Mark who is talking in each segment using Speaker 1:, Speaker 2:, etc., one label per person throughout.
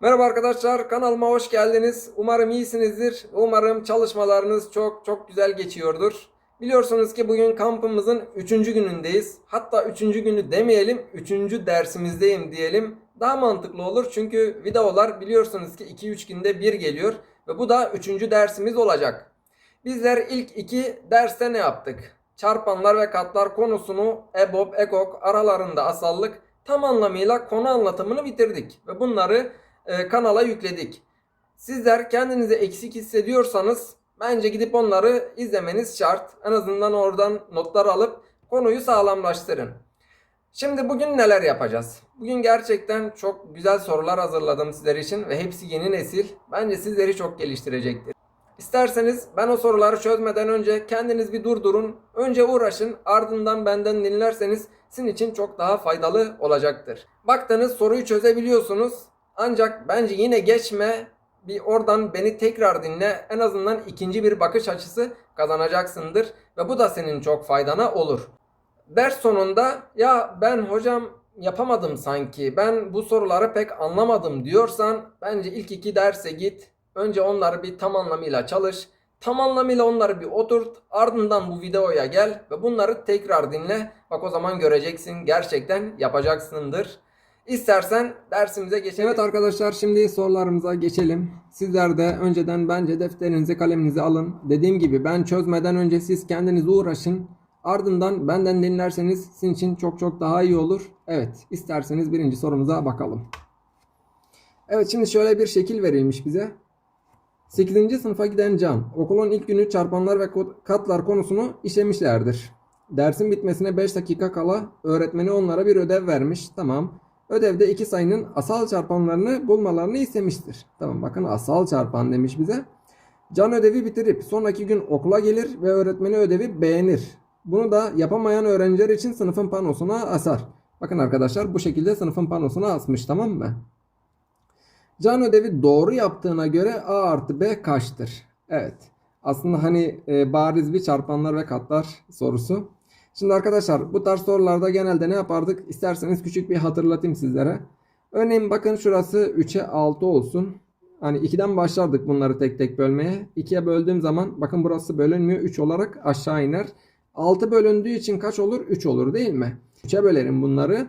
Speaker 1: Merhaba arkadaşlar kanalıma hoş geldiniz. Umarım iyisinizdir. Umarım çalışmalarınız çok çok güzel geçiyordur. Biliyorsunuz ki bugün kampımızın 3. günündeyiz. Hatta 3. günü demeyelim 3. dersimizdeyim diyelim. Daha mantıklı olur çünkü videolar biliyorsunuz ki 2-3 günde bir geliyor. Ve bu da 3. dersimiz olacak. Bizler ilk iki derste ne yaptık? Çarpanlar ve katlar konusunu EBOB, EKOK aralarında asallık tam anlamıyla konu anlatımını bitirdik. Ve bunları e, kanala yükledik. Sizler kendinizi eksik hissediyorsanız bence gidip onları izlemeniz şart. En azından oradan notlar alıp konuyu sağlamlaştırın. Şimdi bugün neler yapacağız? Bugün gerçekten çok güzel sorular hazırladım sizler için ve hepsi yeni nesil. Bence sizleri çok geliştirecektir. İsterseniz ben o soruları çözmeden önce kendiniz bir durdurun. Önce uğraşın ardından benden dinlerseniz sizin için çok daha faydalı olacaktır. Baktınız soruyu çözebiliyorsunuz. Ancak bence yine geçme bir oradan beni tekrar dinle. En azından ikinci bir bakış açısı kazanacaksındır. Ve bu da senin çok faydana olur. Ders sonunda ya ben hocam yapamadım sanki ben bu soruları pek anlamadım diyorsan bence ilk iki derse git. Önce onları bir tam anlamıyla çalış. Tam anlamıyla onları bir oturt. Ardından bu videoya gel ve bunları tekrar dinle. Bak o zaman göreceksin gerçekten yapacaksındır. İstersen dersimize geçelim. Evet arkadaşlar şimdi sorularımıza geçelim. Sizler de önceden bence defterinizi kaleminizi alın. Dediğim gibi ben çözmeden önce siz kendiniz uğraşın. Ardından benden dinlerseniz sizin için çok çok daha iyi olur. Evet isterseniz birinci sorumuza bakalım. Evet şimdi şöyle bir şekil verilmiş bize. 8. sınıfa giden Can, okulun ilk günü çarpanlar ve katlar konusunu işlemişlerdir. Dersin bitmesine 5 dakika kala öğretmeni onlara bir ödev vermiş. Tamam. Ödevde iki sayının asal çarpanlarını bulmalarını istemiştir. Tamam bakın asal çarpan demiş bize. Can ödevi bitirip sonraki gün okula gelir ve öğretmeni ödevi beğenir. Bunu da yapamayan öğrenciler için sınıfın panosuna asar. Bakın arkadaşlar bu şekilde sınıfın panosuna asmış tamam mı? Can ödevi doğru yaptığına göre A artı B kaçtır? Evet. Aslında hani e, bariz bir çarpanlar ve katlar sorusu. Şimdi arkadaşlar bu tarz sorularda genelde ne yapardık? İsterseniz küçük bir hatırlatayım sizlere. Örneğin bakın şurası 3'e 6 olsun. Hani 2'den başlardık bunları tek tek bölmeye. 2'ye böldüğüm zaman bakın burası bölünmüyor. 3 olarak aşağı iner. 6 bölündüğü için kaç olur? 3 olur değil mi? 3'e bölerim bunları.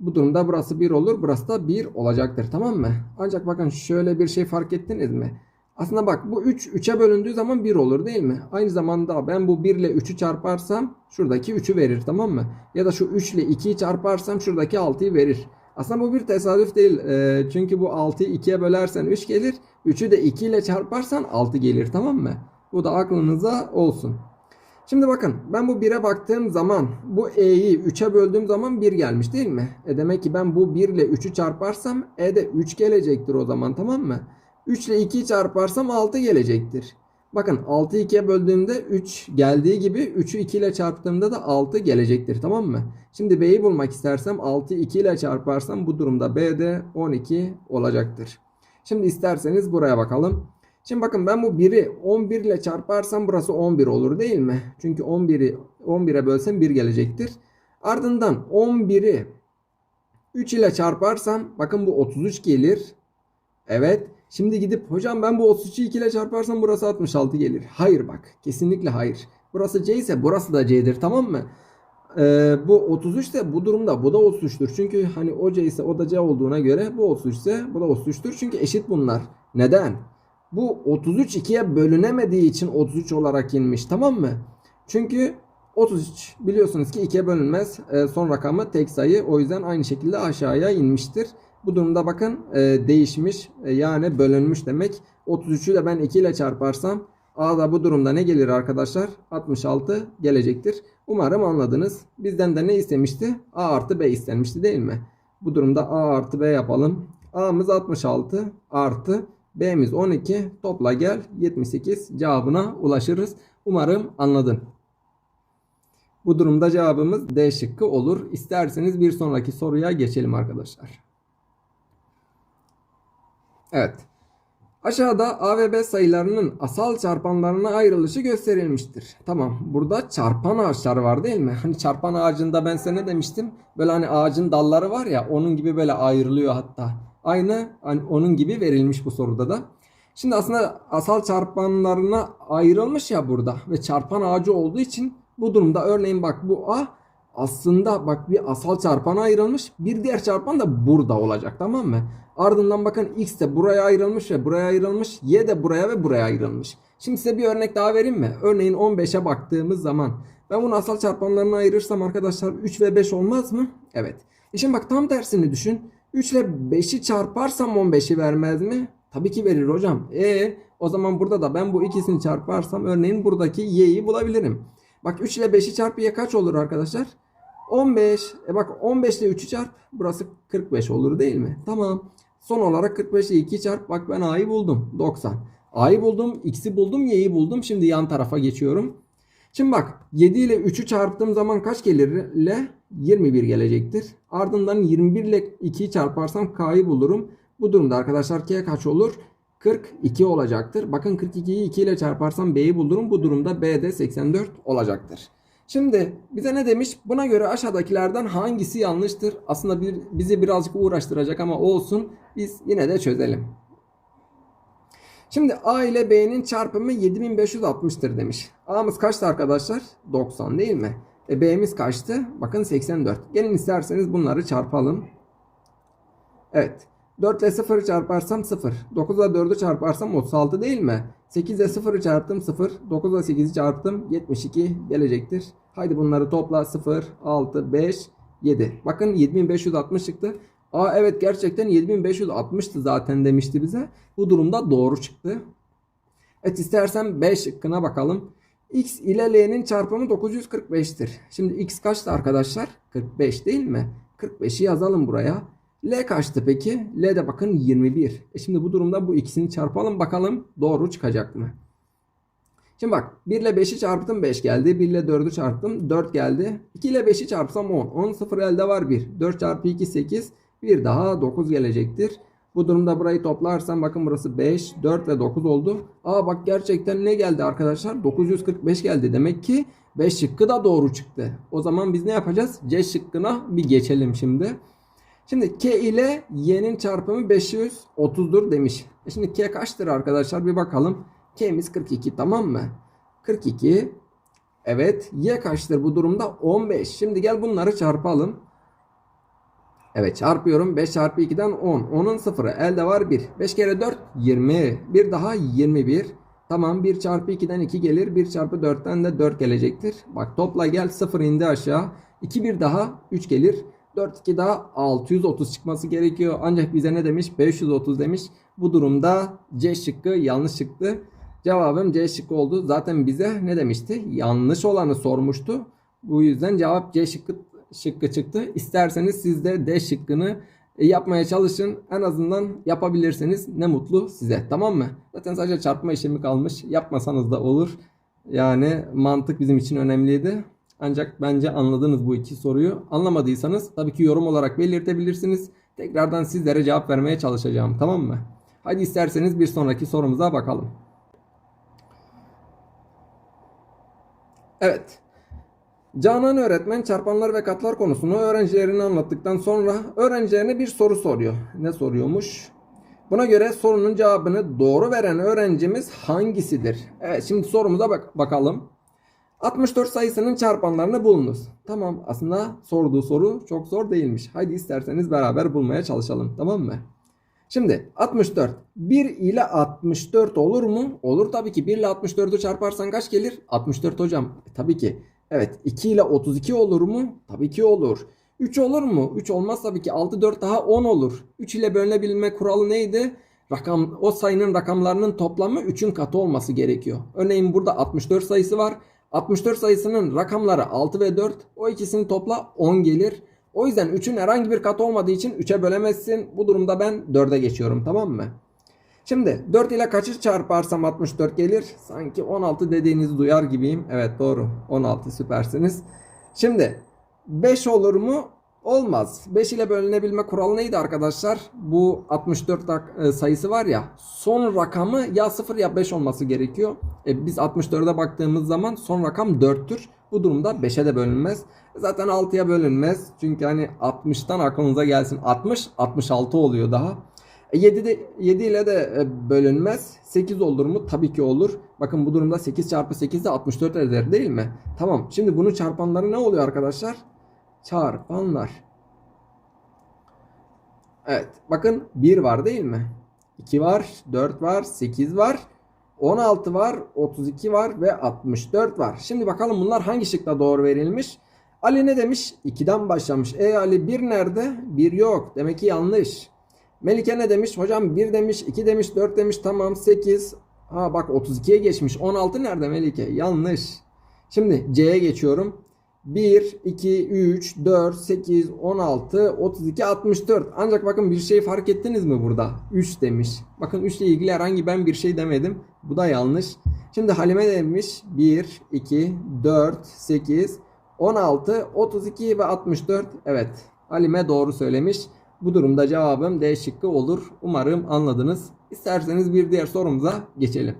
Speaker 1: Bu durumda burası 1 olur. Burası da 1 olacaktır. Tamam mı? Ancak bakın şöyle bir şey fark ettiniz mi? Aslında bak bu 3 3'e bölündüğü zaman 1 olur değil mi? Aynı zamanda ben bu 1 ile 3'ü çarparsam şuradaki 3'ü verir tamam mı? Ya da şu 3 ile 2'yi çarparsam şuradaki 6'yı verir. Aslında bu bir tesadüf değil. Ee, çünkü bu 6'yı 2'ye bölersen 3 gelir. 3'ü de 2 ile çarparsan 6 gelir tamam mı? Bu da aklınıza olsun. Şimdi bakın ben bu 1'e baktığım zaman bu E'yi 3'e böldüğüm zaman 1 gelmiş değil mi? E demek ki ben bu 1 ile 3'ü çarparsam E de 3 gelecektir o zaman tamam mı? 3 ile 2'yi çarparsam 6 gelecektir. Bakın 6'yı 2'ye böldüğümde 3 geldiği gibi 3'ü 2 ile çarptığımda da 6 gelecektir tamam mı? Şimdi B'yi bulmak istersem 6'yı 2 ile çarparsam bu durumda B de 12 olacaktır. Şimdi isterseniz buraya bakalım. Şimdi bakın ben bu 1'i 11 ile çarparsam burası 11 olur değil mi? Çünkü 11'i 11'e bölsem 1 gelecektir. Ardından 11'i 3 ile çarparsam bakın bu 33 gelir. Evet. Şimdi gidip hocam ben bu 33'ü 2 ile çarparsam burası 66 gelir. Hayır bak. Kesinlikle hayır. Burası C ise burası da C'dir tamam mı? Ee, bu 33 ise bu durumda bu da 33'tür. Çünkü hani o C ise o da C olduğuna göre bu 33 ise bu da 33'tür. Çünkü eşit bunlar. Neden? Bu 33 2'ye bölünemediği için 33 olarak inmiş tamam mı? Çünkü 33 biliyorsunuz ki 2'ye bölünmez. Ee, son rakamı tek sayı. O yüzden aynı şekilde aşağıya inmiştir. Bu durumda bakın e, değişmiş e, yani bölünmüş demek. 33'ü de ben 2 ile çarparsam A da bu durumda ne gelir arkadaşlar? 66 gelecektir. Umarım anladınız. Bizden de ne istemişti? A artı B istenmişti değil mi? Bu durumda A artı B yapalım. A'mız 66 artı B'miz 12 topla gel 78 cevabına ulaşırız. Umarım anladın. Bu durumda cevabımız D şıkkı olur. İsterseniz bir sonraki soruya geçelim arkadaşlar. Evet. Aşağıda A ve B sayılarının asal çarpanlarına ayrılışı gösterilmiştir. Tamam. Burada çarpan ağaçlar var değil mi? Hani çarpan ağacında ben size ne demiştim? Böyle hani ağacın dalları var ya onun gibi böyle ayrılıyor hatta. Aynı hani onun gibi verilmiş bu soruda da. Şimdi aslında asal çarpanlarına ayrılmış ya burada ve çarpan ağacı olduğu için bu durumda örneğin bak bu A aslında bak bir asal çarpana ayrılmış. Bir diğer çarpan da burada olacak tamam mı? Ardından bakın X de buraya ayrılmış ve buraya ayrılmış. Y de buraya ve buraya ayrılmış. Şimdi size bir örnek daha vereyim mi? Örneğin 15'e baktığımız zaman ben bunu asal çarpanlarına ayırırsam arkadaşlar 3 ve 5 olmaz mı? Evet. E şimdi bak tam tersini düşün. 3 ile 5'i çarparsam 15'i vermez mi? Tabii ki verir hocam. E o zaman burada da ben bu ikisini çarparsam örneğin buradaki y'yi bulabilirim. Bak 3 ile 5'i çarp y kaç olur arkadaşlar? 15. E bak 15 ile 3'ü çarp. Burası 45 olur değil mi? Tamam. Son olarak 45 ile 2 çarp. Bak ben a'yı buldum. 90. A'yı buldum. X'i buldum. Y'yi buldum. Şimdi yan tarafa geçiyorum. Şimdi bak 7 ile 3'ü çarptığım zaman kaç gelir? ile 21 gelecektir. Ardından 21 ile 2'yi çarparsam K'yı bulurum. Bu durumda arkadaşlar K kaç olur? 42 olacaktır. Bakın 42'yi 2 ile çarparsam B'yi bulurum. Bu durumda B de 84 olacaktır. Şimdi bize ne demiş? Buna göre aşağıdakilerden hangisi yanlıştır? Aslında bir, bizi birazcık uğraştıracak ama olsun. Biz yine de çözelim. Şimdi A ile B'nin çarpımı 7560'tır demiş. A'mız kaçtı arkadaşlar? 90 değil mi? E B'miz kaçtı? Bakın 84. Gelin isterseniz bunları çarpalım. Evet. 4 ile 0'ı çarparsam 0. 9 ile 4'ü çarparsam 36 değil mi? 8 ile 0'ı çarptım 0. 9 ile 8'i çarptım 72 gelecektir. Haydi bunları topla 0, 6, 5, 7. Bakın 7560 çıktı. Aa evet gerçekten 7560'tı zaten demişti bize. Bu durumda doğru çıktı. Evet istersen B şıkkına bakalım. X ile L'nin çarpımı 945'tir. Şimdi X kaçtı arkadaşlar? 45 değil mi? 45'i yazalım buraya. L kaçtı peki? L de bakın 21. E şimdi bu durumda bu ikisini çarpalım bakalım doğru çıkacak mı? Şimdi bak 1 ile 5'i çarptım 5 geldi. 1 ile 4'ü çarptım 4 geldi. 2 ile 5'i çarpsam 10. 10 0 elde var 1. 4 çarpı 2 8. Bir daha 9 gelecektir. Bu durumda burayı toplarsam bakın burası 5, 4 ve 9 oldu. Aa bak gerçekten ne geldi arkadaşlar? 945 geldi. Demek ki 5 şıkkı da doğru çıktı. O zaman biz ne yapacağız? C şıkkına bir geçelim şimdi. Şimdi K ile Y'nin çarpımı 530'dur demiş. E şimdi K kaçtır arkadaşlar? Bir bakalım. K'miz 42 tamam mı? 42. Evet. Y kaçtır bu durumda? 15. Şimdi gel bunları çarpalım. Evet çarpıyorum. 5 çarpı 2'den 10. 10'un sıfırı. Elde var 1. 5 kere 4 20. Bir daha 21. Tamam 1 çarpı 2'den 2 gelir. 1 çarpı 4'ten de 4 gelecektir. Bak topla gel 0 indi aşağı. 2 bir daha 3 gelir. 4 2 daha 630 çıkması gerekiyor. Ancak bize ne demiş? 530 demiş. Bu durumda C şıkkı yanlış çıktı. Cevabım C şıkkı oldu. Zaten bize ne demişti? Yanlış olanı sormuştu. Bu yüzden cevap C şıkkı şıkkı çıktı. İsterseniz siz de D şıkkını yapmaya çalışın. En azından yapabilirseniz ne mutlu size. Tamam mı? Zaten sadece çarpma işlemi kalmış. Yapmasanız da olur. Yani mantık bizim için önemliydi. Ancak bence anladınız bu iki soruyu. Anlamadıysanız tabii ki yorum olarak belirtebilirsiniz. Tekrardan sizlere cevap vermeye çalışacağım. Tamam mı? Hadi isterseniz bir sonraki sorumuza bakalım. Evet. Canan öğretmen çarpanlar ve katlar konusunu öğrencilerine anlattıktan sonra öğrencilerine bir soru soruyor. Ne soruyormuş? Buna göre sorunun cevabını doğru veren öğrencimiz hangisidir? Evet şimdi sorumuza bak bakalım. 64 sayısının çarpanlarını bulunuz. Tamam aslında sorduğu soru çok zor değilmiş. Haydi isterseniz beraber bulmaya çalışalım tamam mı? Şimdi 64. 1 ile 64 olur mu? Olur tabii ki. 1 ile 64'ü çarparsan kaç gelir? 64 hocam. E, tabii ki. Evet 2 ile 32 olur mu? Tabii ki olur. 3 olur mu? 3 olmaz tabii ki. 6 4 daha 10 olur. 3 ile bölünebilme kuralı neydi? Rakam o sayının rakamlarının toplamı 3'ün katı olması gerekiyor. Örneğin burada 64 sayısı var. 64 sayısının rakamları 6 ve 4. O ikisini topla 10 gelir. O yüzden 3'ün herhangi bir katı olmadığı için 3'e bölemezsin. Bu durumda ben 4'e geçiyorum tamam mı? Şimdi 4 ile kaçı çarparsam 64 gelir? Sanki 16 dediğinizi duyar gibiyim. Evet doğru. 16 süpersiniz. Şimdi 5 olur mu? Olmaz. 5 ile bölünebilme kuralı neydi arkadaşlar? Bu 64 rak- sayısı var ya son rakamı ya 0 ya 5 olması gerekiyor. E, biz 64'e baktığımız zaman son rakam 4'tür. Bu durumda 5'e de bölünmez. Zaten 6'ya bölünmez. Çünkü hani 60'tan aklınıza gelsin. 60 66 oluyor daha. E 7, de, 7 ile de e, bölünmez. 8 olur mu? Tabii ki olur. Bakın bu durumda 8 çarpı 8 de 64 eder değil mi? Tamam. Şimdi bunun çarpanları ne oluyor arkadaşlar? Çarpanlar. Evet. Bakın 1 var değil mi? 2 var, 4 var, 8 var, 16 var, 32 var ve 64 var. Şimdi bakalım bunlar hangi şıkta doğru verilmiş? Ali ne demiş? 2'den başlamış. E Ali 1 nerede? 1 yok. Demek ki yanlış. Melike ne demiş? Hocam 1 demiş, 2 demiş, 4 demiş. Tamam 8. Ha bak 32'ye geçmiş. 16 nerede Melike? Yanlış. Şimdi C'ye geçiyorum. 1, 2, 3, 4, 8, 16, 32, 64. Ancak bakın bir şey fark ettiniz mi burada? 3 demiş. Bakın 3 ile ilgili herhangi ben bir şey demedim. Bu da yanlış. Şimdi Halime demiş 1, 2, 4, 8, 16, 32 ve 64. Evet Halime doğru söylemiş. Bu durumda cevabım D şıkkı olur. Umarım anladınız. İsterseniz bir diğer sorumuza geçelim.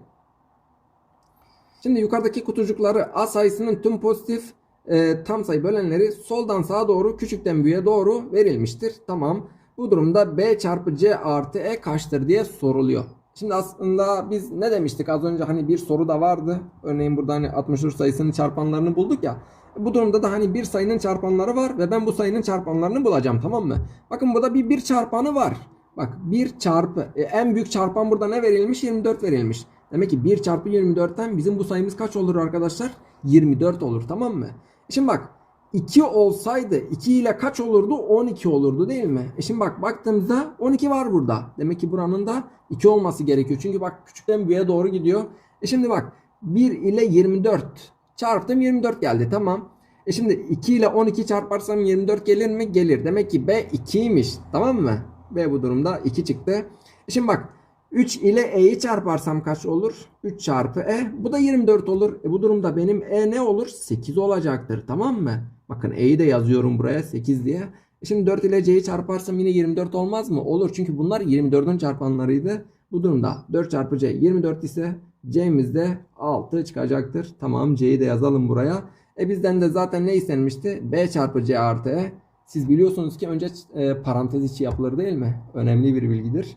Speaker 1: Şimdi yukarıdaki kutucukları A sayısının tüm pozitif e, tam sayı bölenleri soldan sağa doğru küçükten büyüğe doğru verilmiştir. Tamam. Bu durumda B çarpı C artı E kaçtır diye soruluyor. Şimdi aslında biz ne demiştik az önce hani bir soru da vardı. Örneğin burada hani 63 sayısının çarpanlarını bulduk ya. Bu durumda da hani bir sayının çarpanları var ve ben bu sayının çarpanlarını bulacağım tamam mı? Bakın burada bir bir çarpanı var. Bak 1 çarpı e, en büyük çarpan burada ne verilmiş? 24 verilmiş. Demek ki 1 çarpı 24'ten bizim bu sayımız kaç olur arkadaşlar? 24 olur tamam mı? Şimdi bak 2 olsaydı 2 ile kaç olurdu? 12 olurdu değil mi? E şimdi bak baktığımızda 12 var burada. Demek ki buranın da 2 olması gerekiyor. Çünkü bak küçükten büyüğe doğru gidiyor. E şimdi bak 1 ile 24 çarptım 24 geldi tamam. E şimdi 2 ile 12 çarparsam 24 gelir mi? Gelir. Demek ki B 2'ymiş tamam mı? B bu durumda 2 çıktı. E şimdi bak 3 ile E'yi çarparsam kaç olur? 3 çarpı E. Bu da 24 olur. E bu durumda benim E ne olur? 8 olacaktır. Tamam mı? Bakın E'yi de yazıyorum buraya 8 diye. E şimdi 4 ile C'yi çarparsam yine 24 olmaz mı? Olur. Çünkü bunlar 24'ün çarpanlarıydı. Bu durumda 4 çarpı C 24 ise C'miz de 6 çıkacaktır. Tamam C'yi de yazalım buraya. E bizden de zaten ne istenmişti? B çarpı C artı E. Siz biliyorsunuz ki önce e, parantez içi yapılır değil mi? Önemli bir bilgidir.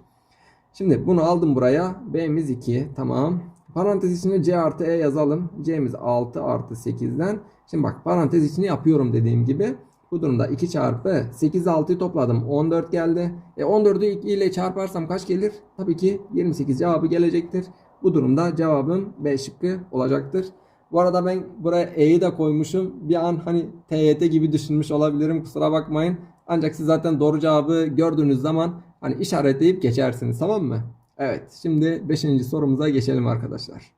Speaker 1: Şimdi bunu aldım buraya. B'miz 2. Tamam. Parantez içine C artı E yazalım. C'miz 6 artı 8'den. Şimdi bak parantez içini yapıyorum dediğim gibi. Bu durumda 2 çarpı 8 6'yı topladım. 14 geldi. E 14'ü 2 ile çarparsam kaç gelir? Tabii ki 28 cevabı gelecektir. Bu durumda cevabım B şıkkı olacaktır. Bu arada ben buraya E'yi de koymuşum. Bir an hani TYT gibi düşünmüş olabilirim. Kusura bakmayın. Ancak siz zaten doğru cevabı gördüğünüz zaman hani işaretleyip geçersiniz tamam mı? Evet şimdi 5. sorumuza geçelim arkadaşlar.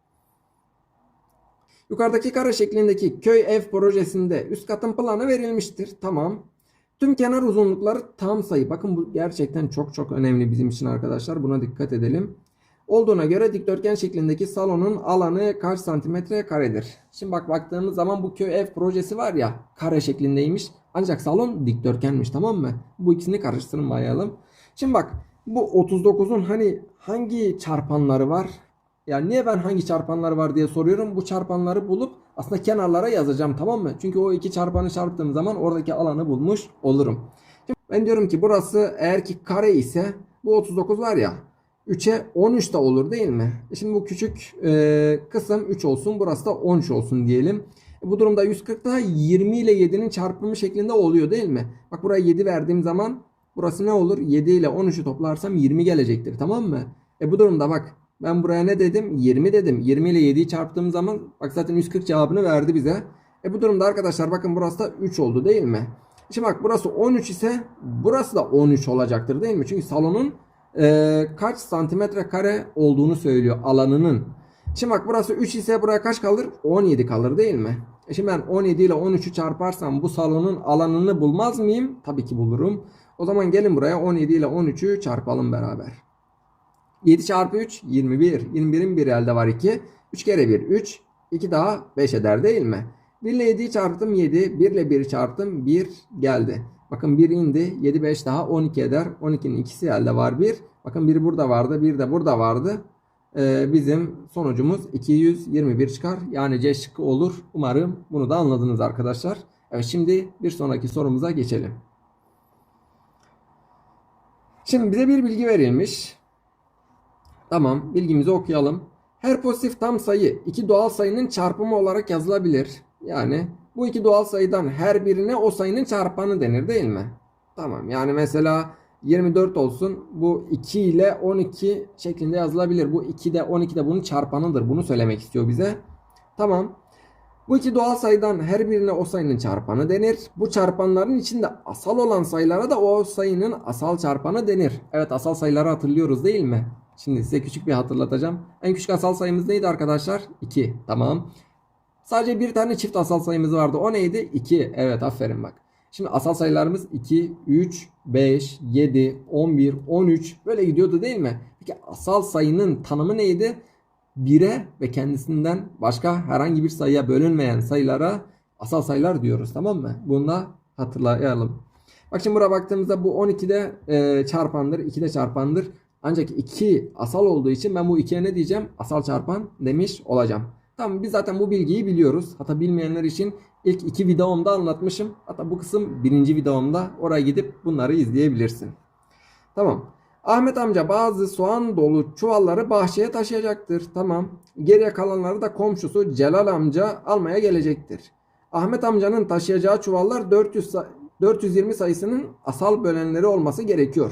Speaker 1: Yukarıdaki kare şeklindeki köy ev projesinde üst katın planı verilmiştir. Tamam. Tüm kenar uzunlukları tam sayı. Bakın bu gerçekten çok çok önemli bizim için arkadaşlar. Buna dikkat edelim. Olduğuna göre dikdörtgen şeklindeki salonun alanı kaç santimetre karedir? Şimdi bak baktığımız zaman bu köy ev projesi var ya kare şeklindeymiş. Ancak salon dikdörtgenmiş tamam mı? Bu ikisini karıştırmayalım. Şimdi bak bu 39'un hani hangi çarpanları var? Yani niye ben hangi çarpanları var diye soruyorum. Bu çarpanları bulup aslında kenarlara yazacağım tamam mı? Çünkü o iki çarpanı çarptığım zaman oradaki alanı bulmuş olurum. Şimdi ben diyorum ki burası eğer ki kare ise bu 39 var ya 3'e 13 de olur değil mi? E Şimdi bu küçük e, kısım 3 olsun. Burası da 13 olsun diyelim. E bu durumda 140 da 20 ile 7'nin çarpımı şeklinde oluyor değil mi? Bak buraya 7 verdiğim zaman burası ne olur? 7 ile 13'ü toplarsam 20 gelecektir tamam mı? E bu durumda bak ben buraya ne dedim? 20 dedim. 20 ile 7'yi çarptığım zaman bak zaten 140 cevabını verdi bize. E bu durumda arkadaşlar bakın burası da 3 oldu değil mi? Şimdi bak burası 13 ise burası da 13 olacaktır değil mi? Çünkü salonun e, kaç santimetre kare olduğunu söylüyor alanının. Şimdi bak burası 3 ise buraya kaç kalır? 17 kalır değil mi? E şimdi ben 17 ile 13'ü çarparsam bu salonun alanını bulmaz mıyım? Tabii ki bulurum. O zaman gelin buraya 17 ile 13'ü çarpalım beraber. 7 çarpı 3 21. 21'in bir elde var 2. 3 kere 1 3. 2 daha 5 eder değil mi? 1 ile 7'yi çarptım 7. 1 ile 1'i çarptım 1 geldi. Bakın 1 indi. 7 5 daha 12 eder. 12'nin ikisi elde var 1. Bakın biri burada vardı. Bir de burada vardı. Ee, bizim sonucumuz 221 çıkar. Yani C şıkkı olur. Umarım bunu da anladınız arkadaşlar. Evet şimdi bir sonraki sorumuza geçelim. Şimdi bize bir bilgi verilmiş. Tamam, bilgimizi okuyalım. Her pozitif tam sayı iki doğal sayının çarpımı olarak yazılabilir. Yani bu iki doğal sayıdan her birine o sayının çarpanı denir değil mi? Tamam. Yani mesela 24 olsun. Bu 2 ile 12 şeklinde yazılabilir. Bu 2 de 12 de bunun çarpanıdır. Bunu söylemek istiyor bize. Tamam. Bu iki doğal sayıdan her birine o sayının çarpanı denir. Bu çarpanların içinde asal olan sayılara da o sayının asal çarpanı denir. Evet asal sayıları hatırlıyoruz değil mi? Şimdi size küçük bir hatırlatacağım. En küçük asal sayımız neydi arkadaşlar? 2. Tamam. Sadece bir tane çift asal sayımız vardı. O neydi? 2. Evet aferin bak. Şimdi asal sayılarımız 2, 3, 5, 7, 11, 13 böyle gidiyordu değil mi? Peki asal sayının tanımı neydi? 1'e ve kendisinden başka herhangi bir sayıya bölünmeyen sayılara asal sayılar diyoruz tamam mı? Bunu da hatırlayalım. Bak şimdi buraya baktığımızda bu 12'de e, çarpandır, 2'de çarpandır. Ancak 2 asal olduğu için ben bu 2'ye ne diyeceğim? Asal çarpan demiş olacağım. Tamam biz zaten bu bilgiyi biliyoruz. Hatta bilmeyenler için ilk iki videomda anlatmışım. Hatta bu kısım birinci videomda. Oraya gidip bunları izleyebilirsin. Tamam. Ahmet amca bazı soğan dolu çuvalları bahçeye taşıyacaktır. Tamam. Geriye kalanları da komşusu Celal amca almaya gelecektir. Ahmet amcanın taşıyacağı çuvallar 400 sa- 420 sayısının asal bölenleri olması gerekiyor.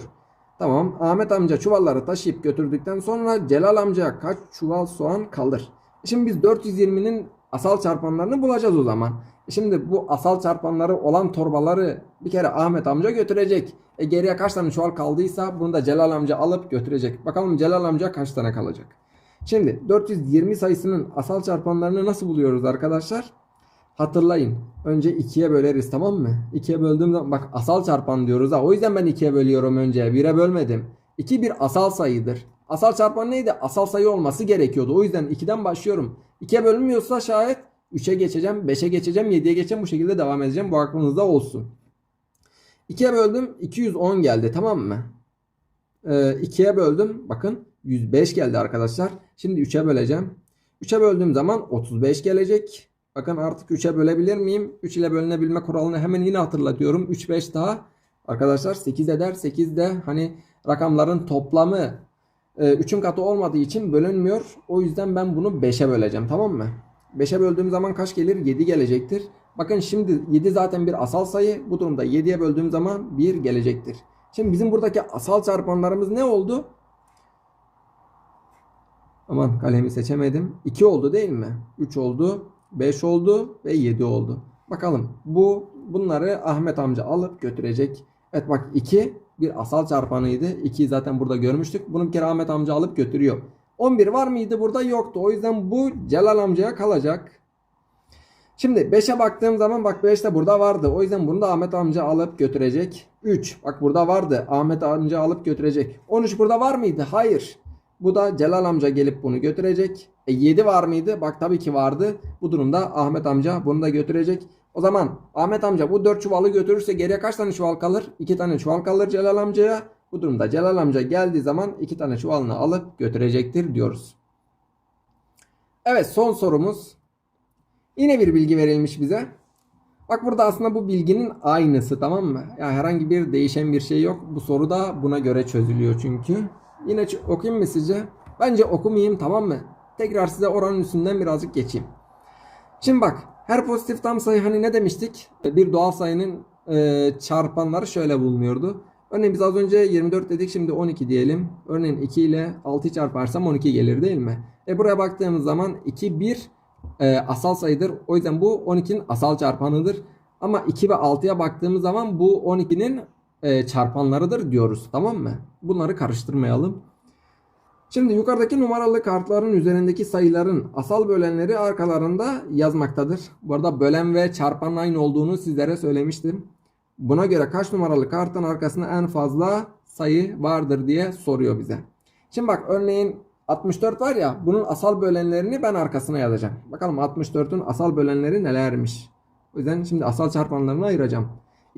Speaker 1: Tamam. Ahmet amca çuvalları taşıyıp götürdükten sonra Celal amcaya kaç çuval soğan kalır? Şimdi biz 420'nin asal çarpanlarını bulacağız o zaman. Şimdi bu asal çarpanları olan torbaları bir kere Ahmet amca götürecek. E geriye kaç tane çuval kaldıysa bunu da Celal amca alıp götürecek. Bakalım Celal amca kaç tane kalacak. Şimdi 420 sayısının asal çarpanlarını nasıl buluyoruz arkadaşlar? Hatırlayın. Önce 2'ye böleriz tamam mı? 2'ye böldüğüm zaman bak asal çarpan diyoruz ha. O yüzden ben 2'ye bölüyorum önce. 1'e bölmedim. 2 bir asal sayıdır. Asal çarpan neydi? Asal sayı olması gerekiyordu. O yüzden 2'den başlıyorum. 2'ye bölünmüyorsa şayet 3'e geçeceğim, 5'e geçeceğim, 7'ye geçeceğim. Bu şekilde devam edeceğim. Bu aklınızda olsun. 2'ye böldüm. 210 geldi tamam mı? Ee, 2'ye böldüm. Bakın 105 geldi arkadaşlar. Şimdi 3'e böleceğim. 3'e böldüğüm zaman 35 gelecek. Bakın artık 3'e bölebilir miyim? 3 ile bölünebilme kuralını hemen yine hatırlatıyorum. 3 5 daha arkadaşlar 8 eder. 8 de hani rakamların toplamı 3'ün katı olmadığı için bölünmüyor. O yüzden ben bunu 5'e böleceğim tamam mı? 5'e böldüğüm zaman kaç gelir? 7 gelecektir. Bakın şimdi 7 zaten bir asal sayı. Bu durumda 7'ye böldüğüm zaman 1 gelecektir. Şimdi bizim buradaki asal çarpanlarımız ne oldu? Aman kalemi seçemedim. 2 oldu değil mi? 3 oldu, 5 oldu ve 7 oldu. Bakalım bu bunları Ahmet amca alıp götürecek. Evet bak 2 bir asal çarpanıydı. 2'yi zaten burada görmüştük. Bunu bir kere Ahmet amca alıp götürüyor. 11 var mıydı burada? Yoktu. O yüzden bu Celal amcaya kalacak. Şimdi 5'e baktığım zaman bak 5 de burada vardı. O yüzden bunu da Ahmet amca alıp götürecek. 3 bak burada vardı. Ahmet amca alıp götürecek. 13 burada var mıydı? Hayır. Bu da Celal amca gelip bunu götürecek. E 7 var mıydı? Bak tabii ki vardı. Bu durumda Ahmet amca bunu da götürecek. O zaman Ahmet amca bu 4 çuvalı götürürse geriye kaç tane çuval kalır? 2 tane çuval kalır Celal amcaya. Bu durumda Celal amca geldiği zaman 2 tane çuvalını alıp götürecektir diyoruz. Evet son sorumuz. Yine bir bilgi verilmiş bize. Bak burada aslında bu bilginin aynısı tamam mı? Yani herhangi bir değişen bir şey yok. Bu soru da buna göre çözülüyor çünkü. Yine okuyayım mı sizce? Bence okumayayım tamam mı? Tekrar size oranın üstünden birazcık geçeyim. Şimdi bak her pozitif tam sayı hani ne demiştik? Bir doğal sayının e, çarpanları şöyle bulunuyordu. Örneğin biz az önce 24 dedik şimdi 12 diyelim. Örneğin 2 ile 6'yı çarparsam 12 gelir değil mi? E buraya baktığımız zaman 2 bir e, asal sayıdır. O yüzden bu 12'nin asal çarpanıdır. Ama 2 ve 6'ya baktığımız zaman bu 12'nin e, çarpanlarıdır diyoruz. Tamam mı? Bunları karıştırmayalım. Şimdi yukarıdaki numaralı kartların üzerindeki sayıların asal bölenleri arkalarında yazmaktadır. Bu arada bölen ve çarpanın aynı olduğunu sizlere söylemiştim. Buna göre kaç numaralı kartın arkasında en fazla sayı vardır diye soruyor bize. Şimdi bak örneğin 64 var ya bunun asal bölenlerini ben arkasına yazacağım. Bakalım 64'ün asal bölenleri nelermiş. O yüzden şimdi asal çarpanlarını ayıracağım.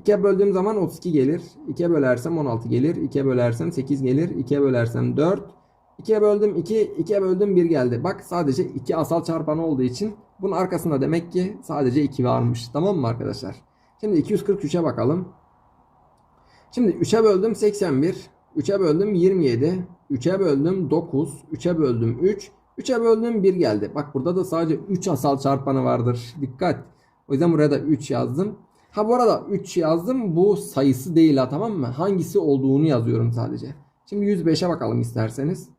Speaker 1: 2'ye böldüğüm zaman 32 gelir. 2'ye bölersem 16 gelir. 2'ye bölersem 8 gelir. 2'ye bölersem 4. 2'ye böldüm 2, 2'ye böldüm 1 geldi. Bak sadece 2 asal çarpanı olduğu için bunun arkasında demek ki sadece 2 varmış. Tamam mı arkadaşlar? Şimdi 243'e bakalım. Şimdi 3'e böldüm 81. 3'e böldüm 27. 3'e böldüm 9. 3'e böldüm 3. 3'e böldüm 1 geldi. Bak burada da sadece 3 asal çarpanı vardır. Dikkat. O yüzden buraya da 3 yazdım. Ha bu arada 3 yazdım. Bu sayısı değil ha tamam mı? Hangisi olduğunu yazıyorum sadece. Şimdi 105'e bakalım isterseniz.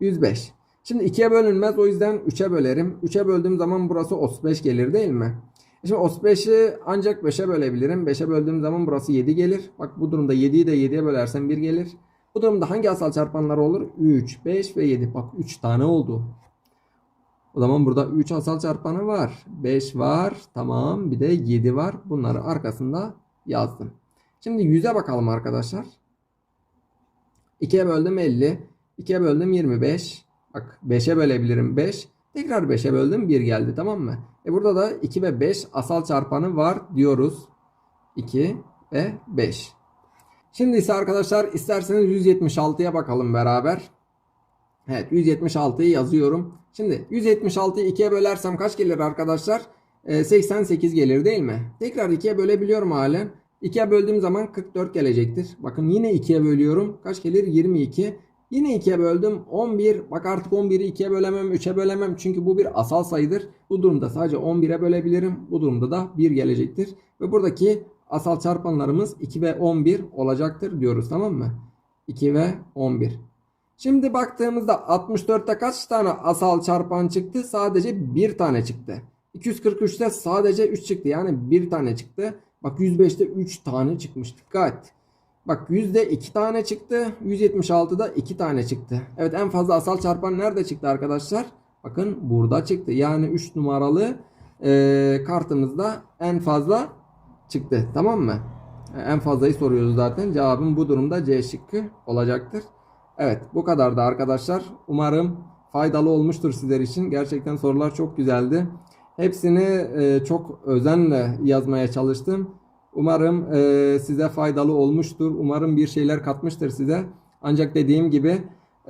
Speaker 1: 105. Şimdi 2'ye bölünmez o yüzden 3'e bölerim. 3'e böldüğüm zaman burası 35 gelir değil mi? Şimdi 35'i ancak 5'e bölebilirim. 5'e böldüğüm zaman burası 7 gelir. Bak bu durumda 7'yi de 7'ye bölersem 1 gelir. Bu durumda hangi asal çarpanlar olur? 3, 5 ve 7. Bak 3 tane oldu. O zaman burada 3 asal çarpanı var. 5 var. Tamam. Bir de 7 var. Bunları arkasında yazdım. Şimdi 100'e bakalım arkadaşlar. 2'ye böldüm 50. 2'ye böldüm 25. Bak 5'e bölebilirim 5. Tekrar 5'e böldüm 1 geldi tamam mı? E burada da 2 ve 5 asal çarpanı var diyoruz. 2 ve 5. Şimdi ise arkadaşlar isterseniz 176'ya bakalım beraber. Evet 176'yı yazıyorum. Şimdi 176'yı 2'ye bölersem kaç gelir arkadaşlar? Ee, 88 gelir değil mi? Tekrar 2'ye bölebiliyorum halen. 2'ye böldüğüm zaman 44 gelecektir. Bakın yine 2'ye bölüyorum. Kaç gelir? 22. Yine 2'ye böldüm. 11. Bak artık 11'i 2'ye bölemem, 3'e bölemem. Çünkü bu bir asal sayıdır. Bu durumda sadece 11'e bölebilirim. Bu durumda da 1 gelecektir. Ve buradaki asal çarpanlarımız 2 ve 11 olacaktır diyoruz tamam mı? 2 ve 11. Şimdi baktığımızda 64'te kaç tane asal çarpan çıktı? Sadece bir tane çıktı. 243'te sadece 3 çıktı. Yani bir tane çıktı. Bak 105'te 3 tane çıkmış. Dikkat. Bak yüzde 2 tane çıktı. 176'da 2 tane çıktı. Evet en fazla asal çarpan nerede çıktı arkadaşlar? Bakın burada çıktı. Yani 3 numaralı e, kartımızda en fazla çıktı. Tamam mı? E, En fazlayı soruyoruz zaten. Cevabım bu durumda C şıkkı olacaktır. Evet bu kadardı arkadaşlar. Umarım faydalı olmuştur sizler için. Gerçekten sorular çok güzeldi. Hepsini e, çok özenle yazmaya çalıştım. Umarım e, size faydalı olmuştur. Umarım bir şeyler katmıştır size. Ancak dediğim gibi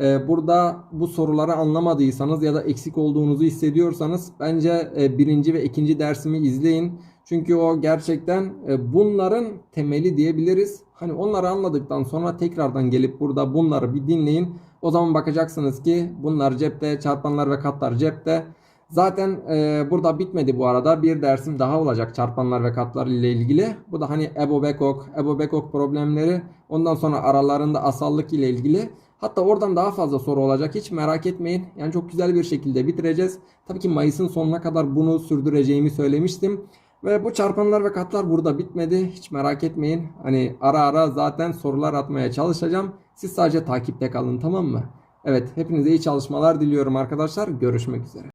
Speaker 1: e, burada bu soruları anlamadıysanız ya da eksik olduğunuzu hissediyorsanız bence e, birinci ve ikinci dersimi izleyin. Çünkü o gerçekten e, bunların temeli diyebiliriz. Hani onları anladıktan sonra tekrardan gelip burada bunları bir dinleyin. O zaman bakacaksınız ki bunlar cepte, çarpanlar ve katlar cepte. Zaten e, burada bitmedi bu arada. Bir dersim daha olacak çarpanlar ve katlar ile ilgili. Bu da hani Ebo Bekok, Ebo Bekok problemleri. Ondan sonra aralarında asallık ile ilgili. Hatta oradan daha fazla soru olacak. Hiç merak etmeyin. Yani çok güzel bir şekilde bitireceğiz. Tabii ki Mayıs'ın sonuna kadar bunu sürdüreceğimi söylemiştim. Ve bu çarpanlar ve katlar burada bitmedi. Hiç merak etmeyin. Hani ara ara zaten sorular atmaya çalışacağım. Siz sadece takipte kalın tamam mı? Evet hepinize iyi çalışmalar diliyorum arkadaşlar. Görüşmek üzere.